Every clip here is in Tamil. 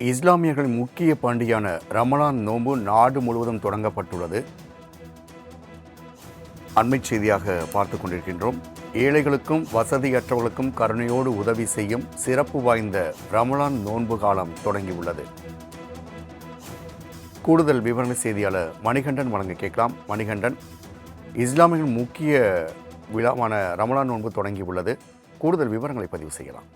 இஸ்லாமியர்களின் முக்கிய பண்டிகையான ரமலான் நோன்பு நாடு முழுவதும் தொடங்கப்பட்டுள்ளது. அண்மைச் செய்தியாக பார்த்து கொண்டிருக்கின்றோம். ஏழைகளுக்கும் வசதியற்றவர்களுக்கும் கருணையோடு உதவி செய்யும் சிறப்பு வாய்ந்த ரமலான் நோன்பு காலம் தொடங்கியுள்ளது. கூடுதல் விவரண செய்தியாளர் மணிகண்டன் வழங்க கேட்கலாம். மணிகண்டன் இஸ்லாமியர்களின் முக்கிய விழாவான ரமலான் நோன்பு தொடங்கியுள்ளது. கூடுதல் விவரங்களை பதிவு செய்யலாம்.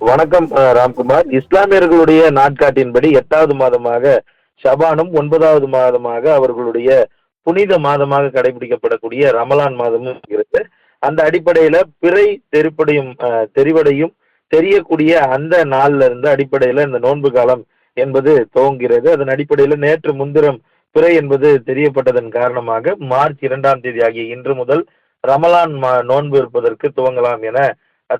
வணக்கம் ராம்குமார். இஸ்லாமியர்களுடைய நாட்காட்டின்படி எட்டாவது மாதமாக ஷபானும் ஒன்பதாவது மாதமாக அவர்களுடைய புனித மாதமாக கடைபிடிக்கப்படக்கூடிய ரமலான் மாதமும் இருக்கு அந்த அடிப்படையில பிறை தெரிப்படையும் தெரிவடையும் தெரியக்கூடிய அந்த நாள்ல இருந்து அடிப்படையில இந்த நோன்பு காலம் என்பது துவங்குகிறது. அதன் அடிப்படையில நேற்று முன்தினம் பிறை என்பது தெரியப்பட்டதன் காரணமாக மார்ச் இரண்டாம் தேதி ஆகிய இன்று முதல் ரமலான் மா- நோன்பு இருப்பதற்கு துவங்கலாம் என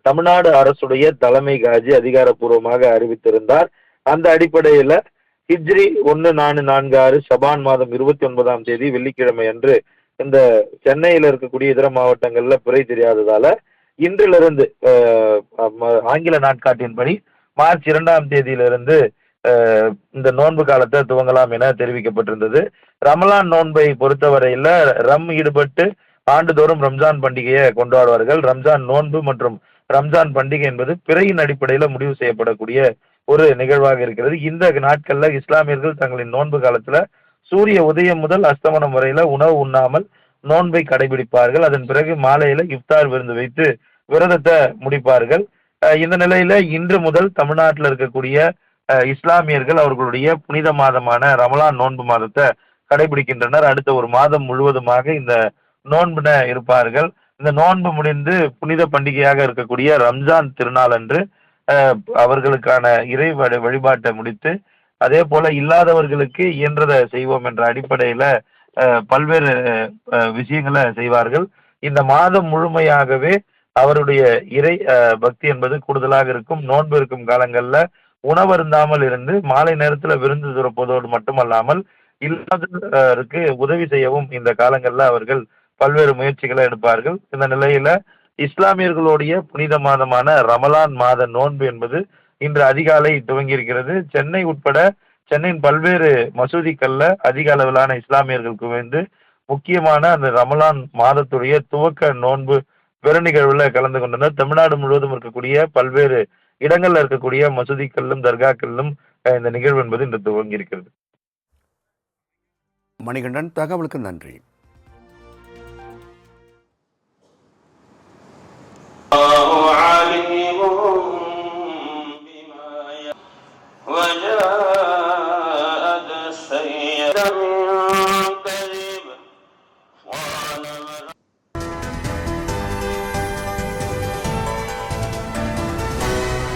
தமிழ்நாடு அரசுடைய தலைமை காஜி அதிகாரப்பூர்வமாக அறிவித்திருந்தார். அந்த அடிப்படையில ஹிஜ்ரி ஒன்னு நான்கு நான்கு ஆறு ஷபான் மாதம் இருபத்தி ஒன்பதாம் தேதி வெள்ளிக்கிழமை அன்று இந்த சென்னையில இருக்கக்கூடிய இதர மாவட்டங்கள்ல பிறை தெரியாததால இன்றிலிருந்து ஆங்கில நாட்காட்டின்படி மார்ச் இரண்டாம் தேதியிலிருந்து இந்த நோன்பு காலத்தை துவங்கலாம் என தெரிவிக்கப்பட்டிருந்தது. ரமலான் நோன்பை பொறுத்தவரையில ரம் ஈடுபட்டு ஆண்டுதோறும் ரம்ஜான் பண்டிகையை கொண்டாடுவார்கள். ரம்ஜான் நோன்பு மற்றும் ரம்ஜான் பண்டிகை என்பது பிறையின் அடிப்படையில முடிவு செய்யப்படக்கூடிய ஒரு நிகழ்வாக இருக்கிறது. இந்த நாட்கள்ல இஸ்லாமியர்கள் தங்களின் நோன்பு காலத்துல சூரிய உதயம் முதல் அஸ்தமனம் வரையில உணவு உண்ணாமல் நோன்பை கடைபிடிப்பார்கள். அதன் பிறகு மாலையில இஃப்தார் விருந்து வைத்து விரதத்தை முடிப்பார்கள். இந்த நிலையில இன்று முதல் தமிழ்நாட்டில் இருக்கக்கூடிய இஸ்லாமியர்கள் அவர்களுடைய புனித மாதமான ரமலான் நோன்பு மாதத்தை கடைபிடிக்கின்றனர். அடுத்த ஒரு மாதம் முழுவதுமாக இந்த நோன்புன இருப்பார்கள். இந்த நோன்பு முடிந்து புனித பண்டிகையாக இருக்கக்கூடிய ரம்ஜான் திருநாள் அன்று அவர்களுக்கான இறை வழிபாட்டை முடித்து அதே போல இல்லாதவர்களுக்கு இயன்றதை செய்வோம் என்ற அடிப்படையில பல்வேறு விஷயங்களை செய்வார்கள். இந்த மாதம் முழுமையாகவே அவருடைய இறை பக்தி என்பது கூடுதலாக இருக்கும். நோன்பு இருக்கும் காலங்கள்ல உணவருந்தாமல் இருந்து மாலை நேரத்துல விருந்து துறப்பதோடு மட்டுமல்லாமல் இல்லாதவருக்கு உதவி செய்யவும் இந்த காலங்கள்ல அவர்கள் பல்வேறு முயற்சிகளை எடுப்பார்கள். இந்த நிலையில இஸ்லாமியர்களுடைய புனித மாதமான ரமலான் மாத நோன்பு என்பது இன்று அதிகாலை துவங்கியிருக்கிறது. சென்னை உட்பட சென்னையின் பல்வேறு மசூதிக்கள்ல அதிக அளவிலான இஸ்லாமியர்கள் குவிந்து முக்கியமான அந்த ரமலான் மாதத்துடைய துவக்க நோன்பு பெருநிகழ்வுல கலந்து கொண்டனர். தமிழ்நாடு முழுவதும் இருக்கக்கூடிய பல்வேறு இடங்கள்ல இருக்கக்கூடிய மசூதிகளிலும் தர்காக்களிலும் இந்த நிகழ்வு என்பது இன்று துவங்கி இருக்கிறது மணிகண்டன் தகவலுக்கு நன்றி.